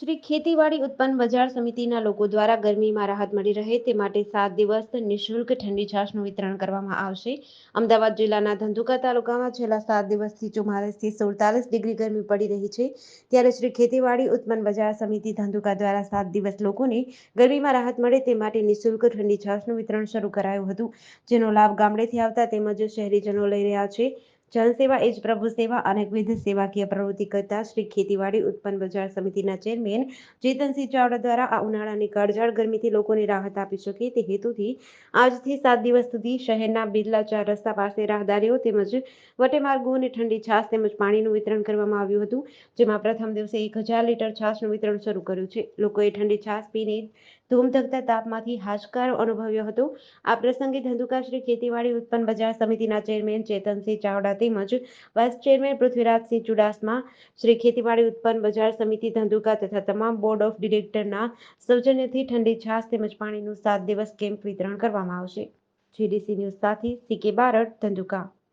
શ્રી ખેતીવાડી ઉત્પન્ન બજાર સમિતિના લોકો દ્વારા ગરમીમાં રાહત મળી રહે તે માટે સાત દિવસ નિઃશુલ્ક ઠંડી છાશનું વિતરણ કરવામાં આવશે. અમદાવાદ જિલ્લાના ધંધુકા તાલુકામાં છેલ્લા સાત દિવસથી ચુમ્માલીસથી સુડતાલીસ ડિગ્રી ગરમી પડી રહી છે. ત્યારે શ્રી ખેતીવાડી ઉત્પન્ન બજાર સમિતિ ધંધુકા દ્વારા સાત દિવસ લોકોને ગરમીમાં રાહત મળે તે માટે નિઃશુલ્ક ઠંડી છાશનું વિતરણ શરૂ કરાયું હતું. જેનો લાભ ગામડેથી આવતા તેમજ શહેરીજનો લઈ રહ્યા છે. જનસેવા એ જ પ્રભુ સેવા અનેકવિધ સેવાકીય પ્રવૃત્તિ કરતા શ્રી ખેતીવાડી ઉત્પન્ન બજાર સમિતિના ચેરમેન ચેતનસિંહ ચાવડા દ્વારા આ ઉનાળાની કાળઝાળ ગરમીથી લોકોને રાહત આપી શકે તે હેતુથી આજથી સાત દિવસ સુધી શહેરના બિરલા ચાર રસ્તા પાસે રાહદારીઓ તેમજ વટેમાર્ગોને ઠંડી છાશ તેમજ પાણીનું વિતરણ કરવામાં આવ્યું હતું, જેમાં પ્રથમ દિવસે એક હજાર લીટર છાશનું વિતરણ શરૂ કર્યું છે. લોકોએ ઠંડી છાશ પીને ધૂમધકતા તાપમાંથી હાશકારો અનુભવ્યો હતો. આ પ્રસંગે ધંધુકા શ્રી ખેતીવાડી ઉત્પન્ન બજાર સમિતિના ચેરમેન ચેતનસિંહ ચાવડા તેમજ વાઇસ ચેરમેન પૃથ્વીરાજસિંહ ચુડાસમા, શ્રી ખેતીવાડી ઉત્પન્ન બજાર સમિતિ ધંધુકા તથા તમામ બોર્ડ ઓફ ડિરેક્ટરના સૌજન્યથી ઠંડી છાશ તેમજ પાણીનું સાત દિવસ કેમ્પ વિતરણ કરવામાં આવશે. જીડીસી ન્યૂઝ સાથે સીકે બારડ, ધંધુકા.